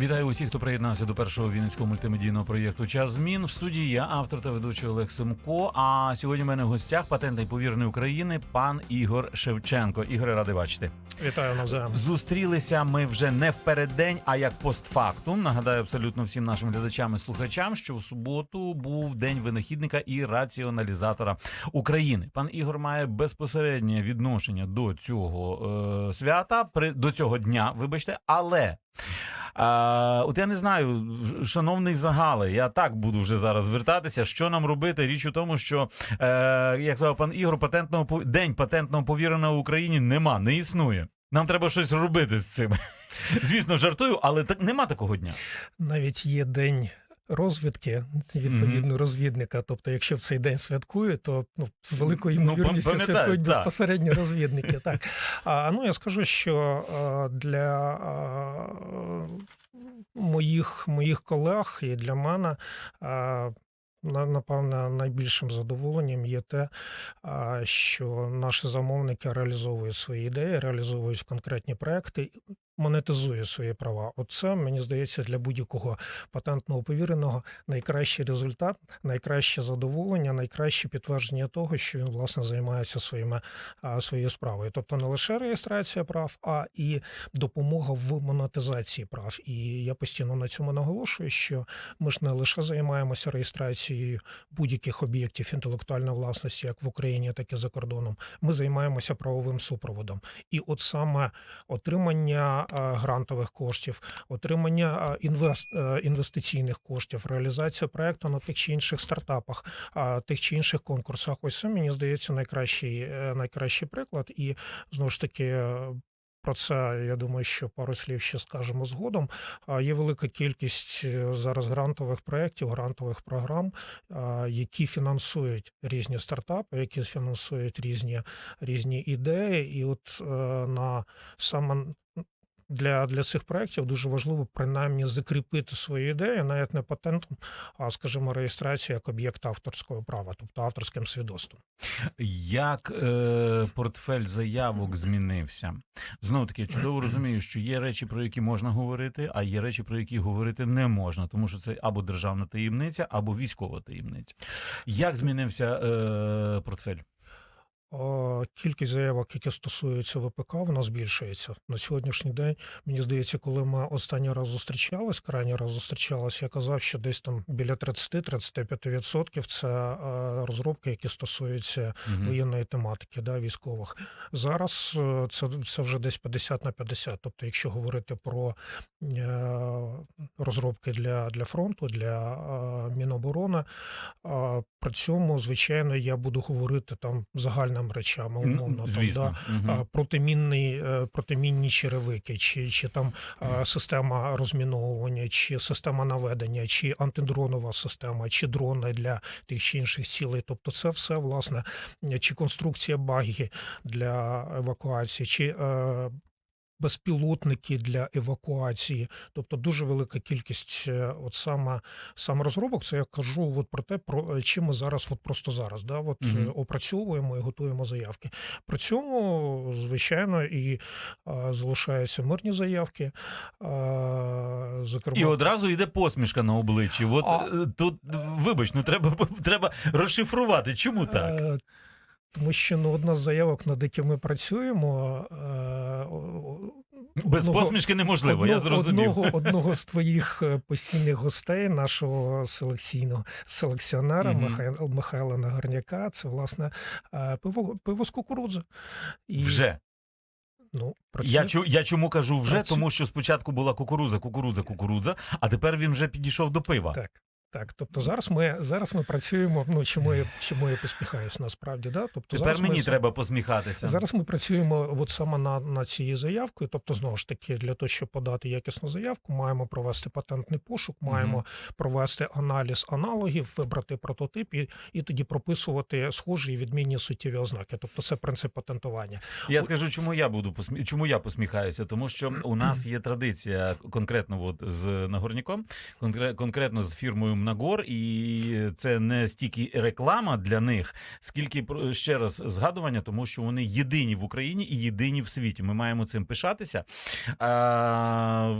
Вітаю усіх, хто приєднався до першого вінницького мультимедійного проєкту Час змін. В студії я автор та ведучий Олег Семко. А сьогодні в мене в гостях патентний повірений України пан Ігор Шевченко. Ігоре, радий бачити. Вітаю навзаєм. Зустрілися ми вже не в переддень, а як постфактум. Нагадаю абсолютно всім нашим глядачам і слухачам, що в суботу був день винахідника і раціоналізатора України. Пан Ігор має безпосереднє відношення до цього е, свята, при до цього дня, вибачте, але. А, от я не знаю, шановний загале, я так буду вже зараз звертатися. Що нам робити? Річ у тому, що е, як сказав пан Ігор, патентного день патентного повіреного в Україні нема, не існує. Нам треба щось робити з цим. Звісно, жартую, але так нема такого дня. Навіть є день розвідки, відповідно, розвідника. Тобто, якщо в цей день святкують, то ну, з великою Ну, ймовірністю пам'ятаю, святкують так. безпосередньо розвідники. Так. А, ну, я скажу, що а, для а, моїх, моїх колег і для мене. А, Напевно, найбільшим задоволенням є те, що наші замовники реалізовують свої ідеї, реалізовують конкретні проекти, монетизують свої права. Оце мені здається для будь-якого патентного повіреного найкращий результат, найкраще задоволення, найкраще підтвердження того, що він власне займається своїми своєю справою. Тобто не лише реєстрація прав, а і допомога в монетизації прав. І я постійно на цьому наголошую, що ми ж не лише займаємося реєстрацією будь-яких об'єктів інтелектуальної власності, як в Україні, так і за кордоном. Ми займаємося правовим супроводом. І от саме отримання грантових коштів, отримання е, е, інвестиційних коштів, реалізація проекту на тих чи інших стартапах, тих чи інших конкурсах. Ось це мені здається найкращий, е, найкращий приклад. І знову ж таки. е, Про це я думаю, що пару слів ще скажемо згодом. Є велика кількість е, зараз грантових проєктів, грантових програм, які фінансують різні стартапи, які фінансують різні, різні ідеї. І от е, на саме для, для цих проєктів дуже важливо принаймні закріпити свої ідеї, навіть не патентом, а скажімо, реєстрацію як об'єкт авторського права, тобто авторським свідоцтвом. Як е, портфель заявок змінився? Знову таки, чудово розумію, що є речі, про які можна говорити, а є речі, про які говорити не можна, тому що це або державна таємниця, або військова таємниця. Як змінився е, портфель? Кількість заявок, які стосуються ВПК, вона збільшується на сьогоднішній день. Мені здається, коли ми останній раз зустрічались, крайній раз зустрічались, я казав, що десь там біля 30-35% це розробки, які стосуються Мгм. воєнної тематики, да, військових. Зараз е, це, це вже десь 50 на 50. Тобто, якщо говорити про е, розробки для, для фронту, для Міноборони, при цьому, звичайно, я буду говорити там загальним речами, речам, умовно. там, Звісно. да, Мгм. а, протимінний, е, протимінні черевики, чи, чи там система розміновування, чи система наведення, чи антидронова система, чи дрони для тих чи інших цілей. Тобто, це все власне чи конструкція багі для евакуації, чи е, безпілотники для евакуації, тобто дуже велика кількість е, от саме, саме розробок. Це я кажу от про те, про е, чим ми зараз, от просто зараз, да, от е, опрацьовуємо і готуємо заявки. При цьому, звичайно, і а, залишаються мирні заявки. А, зокрема, І одразу йде посмішка на обличчі. От А- тут, вибач, ну треба, треба розшифрувати. Чому так? Тому що ну, одна з заявок, над якими ми працюємо, е, Без одного- посмішки неможливо, я одного- зрозумів. Одного, одного з твоїх е, постійних гостей, нашого селекційного селекціонера Мгм. Михайла, Михайла Нагорняка, це власне е, пиво, пиво з кукурудзи. І, Вже. Ну, працює. Я, чу, я чому кажу вже, Працю- тому що спочатку була кукуруза, кукурудза, кукурудза, а тепер він вже підійшов до пива. Так. Так, тобто зараз ми зараз ми працюємо. Ну чому я чому я посміхаюсь насправді, да? Тобто Тепер зараз мені ми, треба посміхатися. Зараз ми працюємо от саме на, на цією заявкою. Тобто, знову ж таки, для того, щоб подати якісну заявку, маємо провести патентний пошук, маємо Мгм. провести аналіз аналогів, вибрати прототип і, і тоді прописувати схожі і відмінні суттєві ознаки. Тобто, це принцип патентування. Я скажу, чому я буду посмі... чому я посміхаюся, тому що у нас є традиція конкретно от з Нагорняком, конкре... конкретно з фірмою самим Нагор, і це не стільки реклама для них, скільки ще раз згадування, тому що вони єдині в Україні і єдині в світі. Ми маємо цим пишатися. А,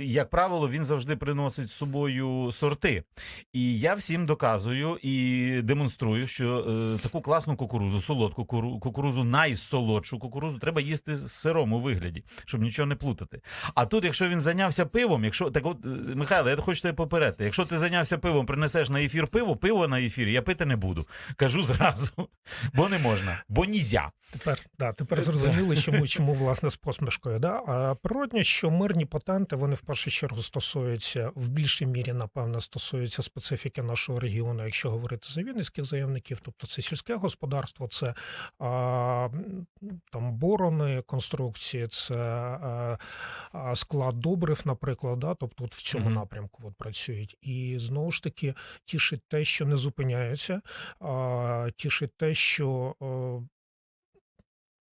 як правило, він завжди приносить з собою сорти. І я всім доказую і демонструю, що е, таку класну кукурузу, солодку кукурузу, найсолодшу кукурузу треба їсти з сиром у вигляді, щоб нічого не плутати. А тут, якщо він зайнявся пивом, якщо так, от е, Михайло, я хочу тебе попередити. Якщо ти зайнявся пивом, принесеш на ефір пиво, пиво на ефірі, я пити не буду. Кажу зразу, бо не можна, бо нізя. Тепер да, тепер Е, зрозуміли, чому чому власне з посмішкою. Да? А природньо, що мирні патенти вони в першу чергу стосуються в більшій мірі, напевно, стосуються специфіки нашого регіону, якщо говорити за вінницьких заявників, тобто це сільське господарство, це а, там борони, конструкції, це а, а, склад добрив, наприклад, да? тобто от в цьому Мгм. напрямку от працюють. І знову ж таки тішить те, що не зупиняються, тішить те, що.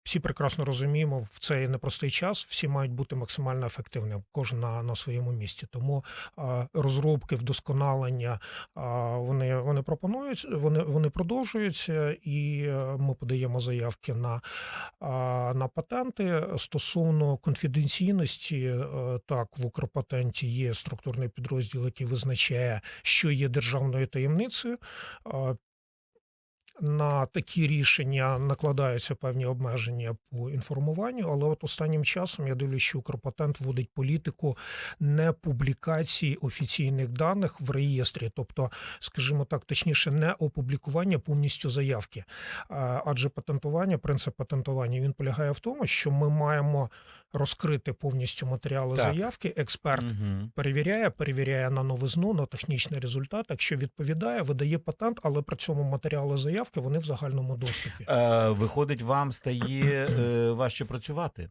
Всі прекрасно розуміємо, в цей непростий час всі мають бути максимально ефективними, кожен на, на своєму місці. Тому розробки, вдосконалення вони, вони пропонують, вони, вони продовжуються, і е, ми подаємо заявки на, на патенти. Стосовно конфіденційності, е, так, в Укрпатенті є структурний підрозділ, який визначає, що є державною таємницею. На такі рішення накладаються певні обмеження по інформуванню, але от останнім часом я дивлюсь, що Укрпатент вводить політику не публікації офіційних даних в реєстрі, тобто, скажімо так, точніше, не опублікування повністю заявки. Адже патентування, принцип патентування, він полягає в тому, що ми маємо розкрити повністю матеріали Так. заявки. Експерт Угу. перевіряє, перевіряє на новизну, на технічний результат. Якщо відповідає, видає патент, але при цьому матеріали заявки вони в загальному доступі. Е, виходить, вам стає е, важче працювати,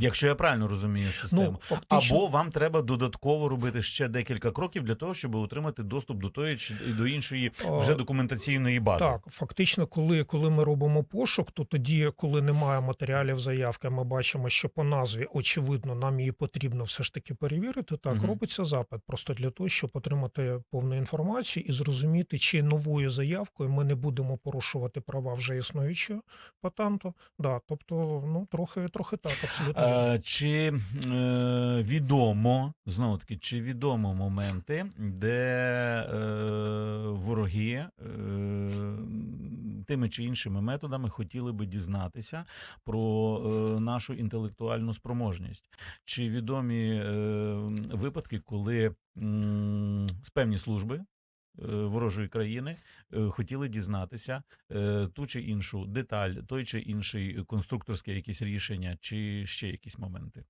якщо я правильно розумію систему. ну, фактично, Або вам треба додатково робити ще декілька кроків для того, щоб отримати доступ до тої чи до іншої вже документаційної бази. Так, фактично, коли, коли ми робимо пошук, то тоді, коли немає матеріалів заявки, ми бачимо, що по назві, очевидно, нам її потрібно все ж таки перевірити. Так, Мгм. робиться запит просто для того, щоб отримати повну інформацію і зрозуміти, чи новою заявкою ми не будемо порушувати права вже існуючого патенту. Да, тобто, ну трохи, трохи так, абсолютно. Е, чи е, відомо знову таки, чи відомо моменти, де е, вороги тими чи іншими методами хотіли би дізнатися про нашу інтелектуальну спроможність? Чи відомі випадки, коли з певні служби? Ворожої країни е, хотіли дізнатися е, ту чи іншу деталь, той чи інший конструкторське якесь рішення, чи ще якісь моменти.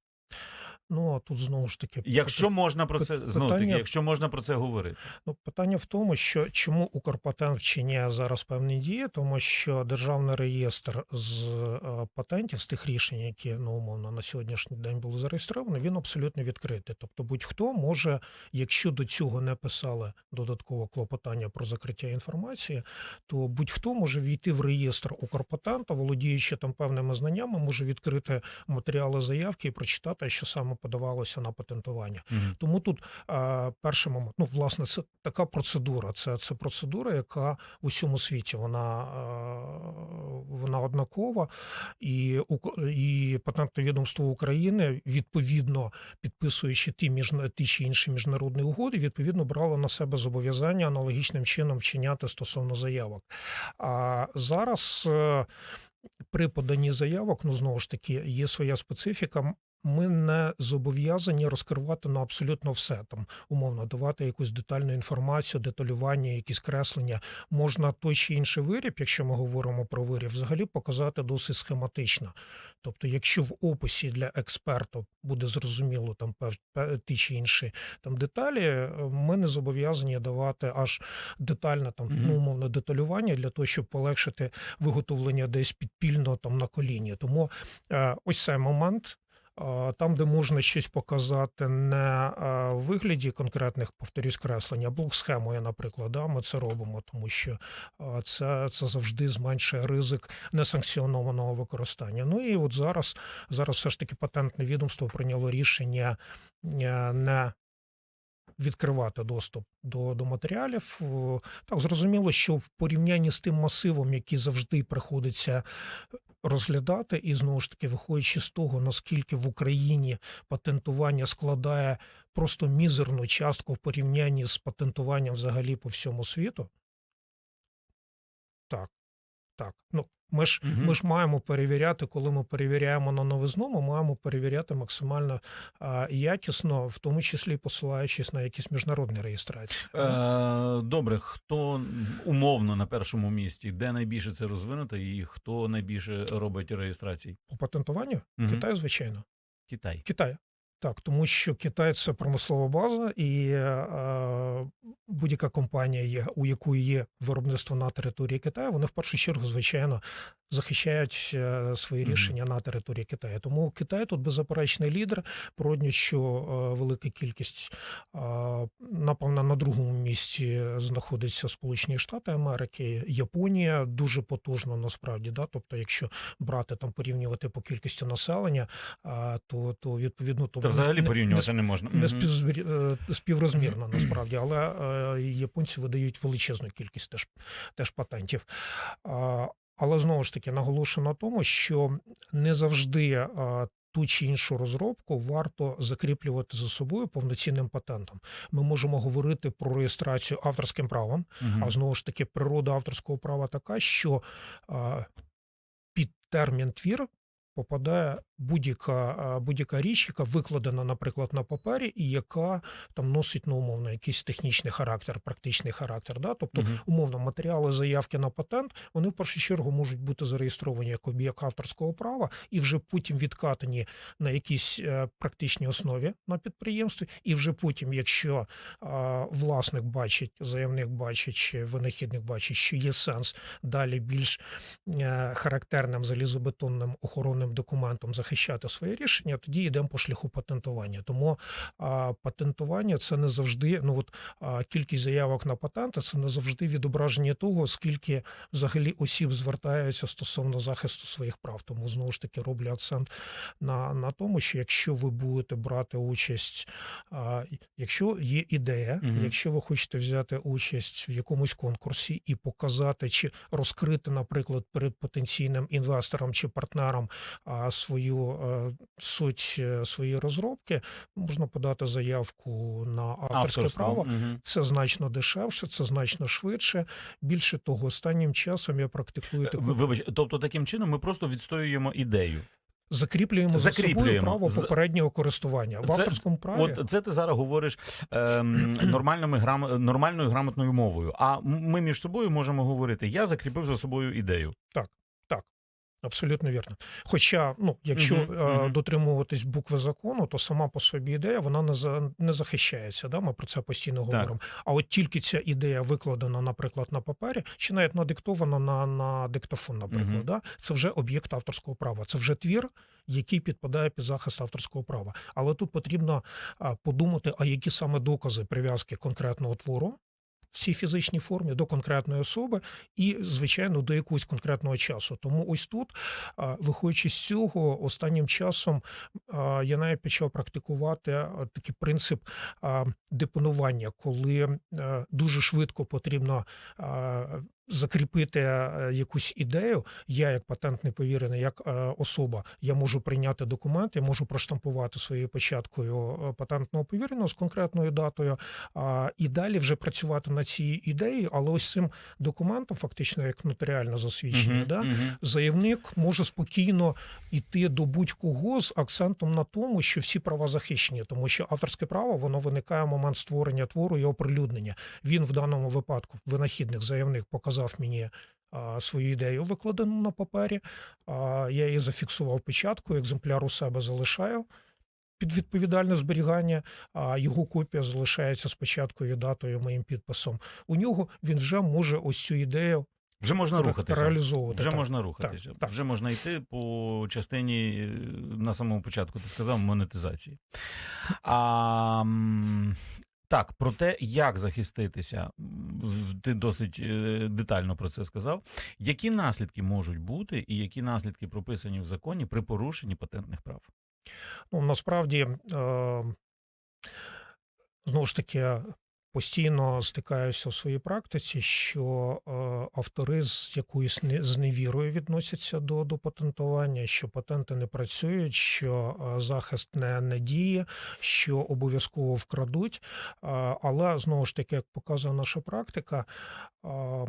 Ну а тут знову ж таки Якщо можна про це знову таки, якщо можна про це говорити, Ну, питання в тому, що чому Укрпатент вчиняє зараз певні дії, тому що державний реєстр з е, патентів, з тих рішень, які ну умовно на сьогоднішній день були зареєстровані, він абсолютно відкритий. Тобто, будь-хто може, якщо до цього не писали додатково клопотання про закриття інформації, то будь-хто може війти в реєстр Укрпатента, володіючи там певними знаннями, може відкрити матеріали заявки і прочитати, що саме подавалося на патентування. Тому тут е, перший момент, ну власне, це така процедура. Це, це процедура, яка в усьому світі вона, е, вона однакова, і, і патентне відомство України відповідно підписуючи ті між ті чи інші міжнародні угоди, відповідно брало на себе зобов'язання аналогічним чином вчиняти стосовно заявок. А зараз. е, При поданні заявок, ну знову ж таки, є своя специфіка. Ми не зобов'язані розкривати на абсолютно все там, умовно давати якусь детальну інформацію, деталювання, якісь креслення. Можна той чи інший виріб, якщо ми говоримо про виріб, взагалі показати досить схематично. Тобто, якщо в описі для експерта буде зрозуміло там ті чи інші там деталі, е, ми не зобов'язані давати аж детальне там ну, умовне деталювання для того, щоб полегшити виготовлення десь підпільно там на коліні. Тому е, ось цей момент. Там, де можна щось показати не в вигляді конкретних, повторюсь, креслень, а блок-схемою, наприклад, да, ми це робимо, тому що це, це завжди зменшує ризик несанкціонованого використання. Ну і от зараз, зараз все ж таки патентне відомство прийняло рішення е, не відкривати доступ до, до матеріалів. Так, зрозуміло, що в порівнянні з тим масивом, який завжди приходиться розглядати, і знову ж таки, виходячи з того, наскільки в Україні патентування складає просто мізерну частку в порівнянні з патентуванням взагалі по всьому світу. Так, так. Ну, ми ж, Мгм. ми ж маємо перевіряти, коли ми перевіряємо на новизну, ми маємо перевіряти максимально а, якісно, в тому числі посилаючись на якісь міжнародні реєстрації. Е, добре, хто умовно на першому місці, де найбільше це розвинуто, і хто найбільше робить реєстрацій? По патентуванню Мгм. Китай, звичайно. Китай. Китай. Так, тому що Китай це промислова база, і е, будь-яка компанія, є, у якої є виробництво на території Китаю, вони в першу чергу, звичайно, захищають е, свої рішення на території Китаю. Тому Китай тут беззаперечний лідер. Природньо, що е, велика кількість, е, напевно, на другому місці знаходиться Сполучені Штати Америки, Японія дуже потужно насправді. Да? Тобто, якщо брати там порівнювати по кількості населення, то, то відповідно то Та взагалі не- порівнювати не можна. не е, співрозмірно насправді, але японці видають величезну кількість теж, теж патентів. Але знову ж таки наголошую на тому, що не завжди ту чи іншу розробку варто закріплювати за собою повноцінним патентом. Ми можемо говорити про реєстрацію авторським правом, угу. а знову ж таки, природа авторського права така, що під термін твір попадає будь-яка, будь-яка річ, яка викладена, наприклад, на папері, і яка там носить ну, умовно якийсь технічний характер, практичний характер. Да? Тобто, Мгм. умовно, матеріали заявки на патент, вони в першу чергу можуть бути зареєстровані як об'єкт авторського права і вже потім відкатані на якійсь е, практичній основі на підприємстві, і вже потім, якщо власник бачить, заявник бачить, чи винахідник бачить, що є сенс далі більш е, характерним залізобетонним охоронним документом захищати своє рішення, тоді йдемо по шляху патентування. Тому а, патентування це не завжди. Ну от а, кількість заявок на патенти це не завжди відображення того, скільки взагалі осіб звертаються стосовно захисту своїх прав. Тому знову ж таки роблю акцент на, на тому, що якщо ви будете брати участь, а, якщо є ідея, Мгм. якщо ви хочете взяти участь в якомусь конкурсі і показати чи розкрити, наприклад, перед потенційним інвестором чи партнером а, свою е, суть е, своєї розробки, можна подати заявку на авторське Авторство. право. Це значно дешевше, це значно швидше. Більше того, останнім часом я практикую Е, таку Вибач, тобто таким чином ми просто відстоюємо ідею. закріплюємо за собою право попереднього користування в Це- авторському праві. От це ти зараз говориш ем, нормальними грам... нормальною грамотною мовою. А ми між собою можемо говорити: я закріпив за собою ідею. Абсолютно вірно. Хоча, ну, якщо Мгм, е, мгм. дотримуватись букви закону, то сама по собі ідея вона не за не захищається. Да? Ми про це постійно говоримо. А от тільки ця ідея викладена, наприклад, на папері, чи навіть надиктована на, на диктофон, наприклад, Мгм. да? це вже об'єкт авторського права. Це вже твір, який підпадає під захист авторського права. Але тут потрібно подумати, а які саме докази прив'язки конкретного твору. В фізичній формі до конкретної особи і, звичайно, до якогось конкретного часу. Тому ось тут, виходячи з цього, останнім часом я навіть почав практикувати такий принцип депонування, коли е, дуже швидко потрібно закріпити е, якусь ідею. Я, як патентний повірений, як е, особа, я можу прийняти документ, я можу проштампувати своєю початкою е, патентного повіреного з конкретною датою, і далі вже працювати на цій ідеї, але ось цим документом, фактично як нотаріально засвідчення, Мгм, да, мгм. заявник може спокійно йти до будь-кого з акцентом на тому, що всі права захищені, тому що авторське право воно виникає в момент створення твору і оприлюднення. Він в даному випадку, винахідник, заявник, показав мені. Свою ідею викладену на папері. Я її зафіксував печаткою, екземпляр у себе залишаю під відповідальне зберігання, а його копія залишається з печаткою, датою, моїм підписом. У нього він вже може ось цю ідею Вже можна рухатися. реалізовувати. Вже Так. можна рухатися. так. Вже можна йти по частині е, на самому початку. Ти сказав монетизації. А, так, про те, як захиститися, ти досить е, детально про це сказав. Які наслідки можуть бути, і які наслідки прописані в законі при порушенні патентних прав? Ну, насправді, е, знову ж таки постійно стикаюся у своїй практиці, що е, автори з якоюсь не- зневірою відносяться до, до патентування, що патенти не працюють, що е, захист не, не діє, що обов'язково вкрадуть. Е, але знову ж таки, як показує наша практика, е,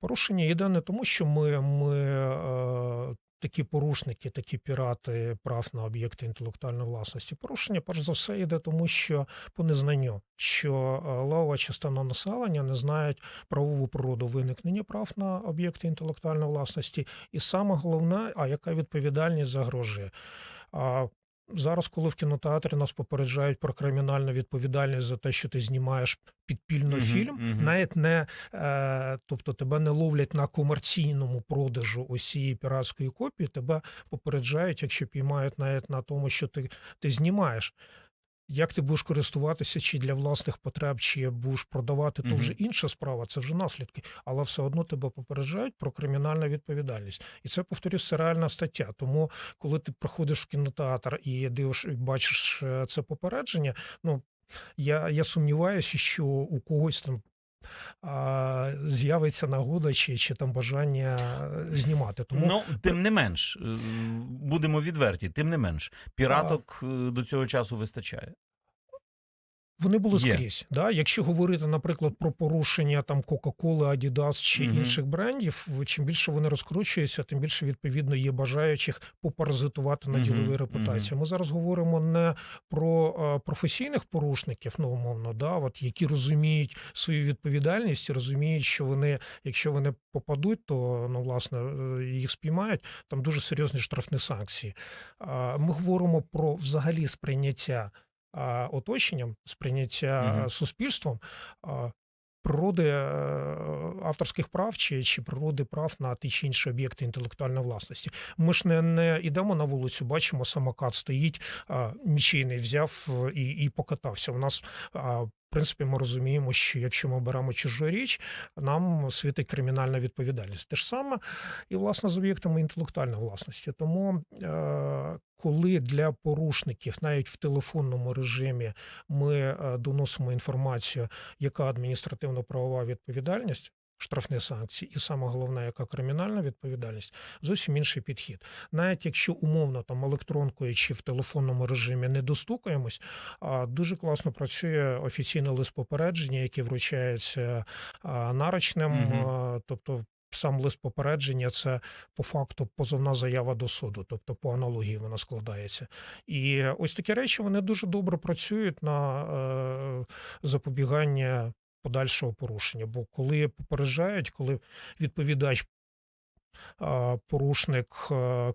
порушення йде не тому, що ми, ми такі порушники, такі пірати прав на об'єкти інтелектуальної власності. Порушення, перш за все, йде тому, що по незнанню, що е, левова частина населення не знають правову природу виникнення прав на об'єкти інтелектуальної власності, і саме головне, а яка відповідальність загрожує. Зараз, коли в кінотеатрі нас попереджають про кримінальну відповідальність за те, що ти знімаєш підпільно Мгм, фільм, мгм. навіть не е, тобто тебе не ловлять на комерційному продажу усієї піратської копії, тебе попереджають, якщо піймають навіть на тому, що ти, ти знімаєш. Як ти будеш користуватися чи для власних потреб, чи будеш продавати, то вже інша справа, це вже наслідки. Але все одно тебе попереджають про кримінальну відповідальність. І це, повторюсь, це реальна стаття. Тому, коли ти приходиш в кінотеатр і дивиш, і бачиш е, це попередження, ну я, я сумніваюся, що у когось там. З'явиться нагода чи, чи там бажання е, знімати. Тому Ну, тим не менш, е, будемо відверті, тим не менш, піраток а... до цього часу вистачає. Вони були Є. скрізь. Да? Якщо говорити, наприклад, про порушення там Coca-Cola, Adidas чи Мгм. інших брендів, чим більше вони розкручуються, тим більше відповідно є бажаючих попаразитувати на Мгм, діловій репутації. Ми зараз говоримо не про е, професійних порушників, ну умовно, да, от які розуміють свою відповідальність, і розуміють, що вони, якщо вони попадуть, то ну власне е, їх спіймають. Там дуже серйозні штрафні санкції. Ми говоримо про взагалі сприйняття оточенням, сприйняття е, суспільством природи е, авторських прав чи, чи природи прав на ті чи інші об'єкти інтелектуальної власності. Ми ж не, не йдемо на вулицю, бачимо, самокат стоїть, а, не взяв е, і, і покатався. У нас а, принципі, ми розуміємо, що якщо ми беремо чужу річ, нам світить кримінальна відповідальність. Те ж саме і власне з об'єктами інтелектуальної власності. Тому, е, коли для порушників, навіть в телефонному режимі, ми е, доносимо інформацію, яка адміністративно-правова відповідальність. Штрафні санкції, і саме головне, яка кримінальна відповідальність, зовсім інший підхід. Навіть якщо умовно там електронкою чи в телефонному режимі не достукаємось, а дуже класно працює офіційний лист попередження, який вручається нарочним, Мгм. тобто. Сам лист попередження це по факту позовна заява до суду, тобто по аналогії вона складається. І ось такі речі вони дуже добре працюють на е, запобігання подальшого порушення. Бо коли попереджають, коли відповідач порушник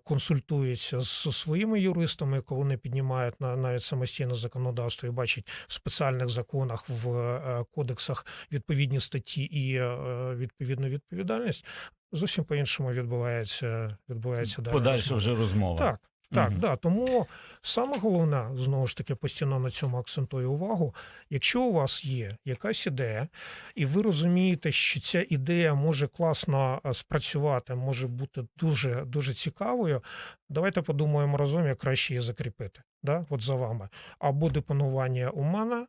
консультується з своїми юристами, коли вони піднімають на навіть самостійне законодавство і бачать в спеціальних законах в е, кодексах відповідні статті і е, відповідну відповідальність, зовсім по-іншому відбувається відбувається далі. Подальша вже розмова. Так, так, Мгм. да. Тому саме головне, знову ж таки, постійно на цьому акцентую увагу. Якщо у вас є якась ідея, і ви розумієте, що ця ідея може класно е, спрацювати, може бути дуже дуже цікавою. Давайте подумаємо разом, як краще її закріпити. Да? От за вами. Або депонування у мене.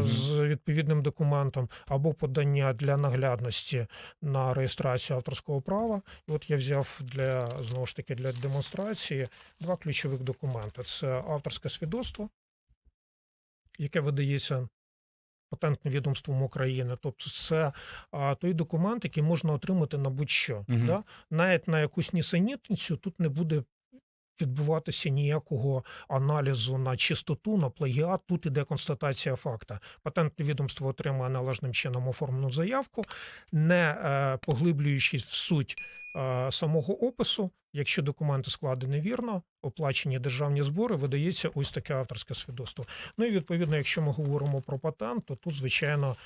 З відповідним документом або подання для наглядності на реєстрацію авторського права. І от я взяв для знову ж таки для демонстрації два ключових документи: це авторське свідоцтво, яке видається патентним відомством України. Тобто, це а, той документ, який можна отримати на будь-що. Мгм. Да? Навіть на якусь нісенітницю тут не буде. Відбуватися ніякого аналізу на чистоту, на плагіат. Тут іде констатація факта. Патентне відомство отримує належним чином оформлену заявку, не е, поглиблюючись в суть е, самого опису. Якщо документи складені вірно, оплачені державні збори, видається ось таке авторське свідоцтво. Ну і відповідно, якщо ми говоримо про патент, то тут, звичайно,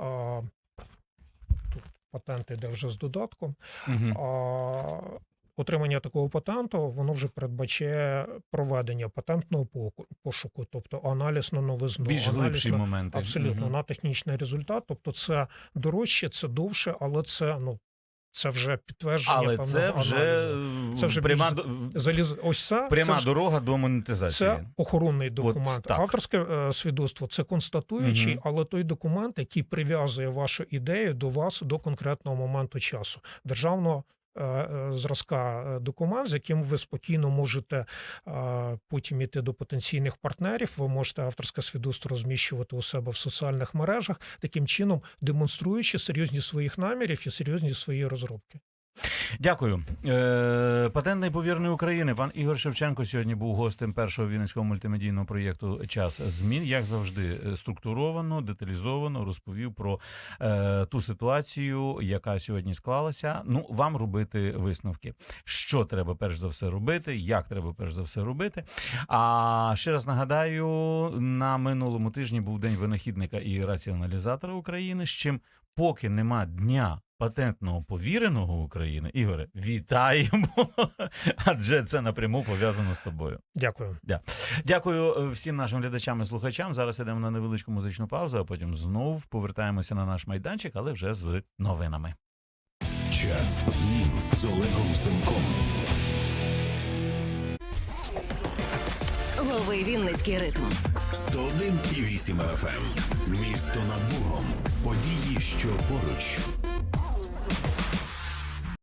е, тут патент іде вже з додатком. Мгм. А, Отримання такого патенту воно вже передбачає проведення патентного пошуку, тобто аналіз на новизну, Більш аналіз глибші на, моменти. абсолютно Мгм. на технічний результат. Тобто, це дорожче, це довше, але це ну Це вже підтвердження Але певного це вже, аналізу. Це вже пряма, заліз. Ось це, пряма це, ж- дорога до монетизації. це охоронний документ. так. Авторське е, свідоцтво це констатуючий, Мгм. але той документ, який прив'язує вашу ідею до вас до конкретного моменту часу. Державного зразка е, документ, з яким ви спокійно можете е, потім іти до потенційних партнерів. Ви можете авторське свідоцтво розміщувати у себе в соціальних мережах, таким чином демонструючи серйозність своїх намірів і серйозність своєї розробки. Дякую. Е, патентний повірний України. Пан Ігор Шевченко сьогодні був гостем першого вінницького мультимедійного проєкту Час змін. Як завжди, е, структуровано, деталізовано розповів про е, ту ситуацію, яка сьогодні склалася. Ну, вам робити висновки. Що треба перш за все робити, як треба перш за все робити. А ще раз нагадаю, на минулому тижні був день винахідника і раціоналізатора України. З чим поки нема дня патентного повіреного України, Ігоре, вітаємо! Адже це напряму пов'язано з тобою. Дякую. Дякую е, всім нашим глядачам і слухачам. Зараз йдемо на невеличку музичну паузу, а потім знов повертаємося на наш майданчик, але вже з новинами. Час змін з Олегом Семком. Лови Вінницький ритм. 101,8 FM. Місто над Богом. Події, що поруч.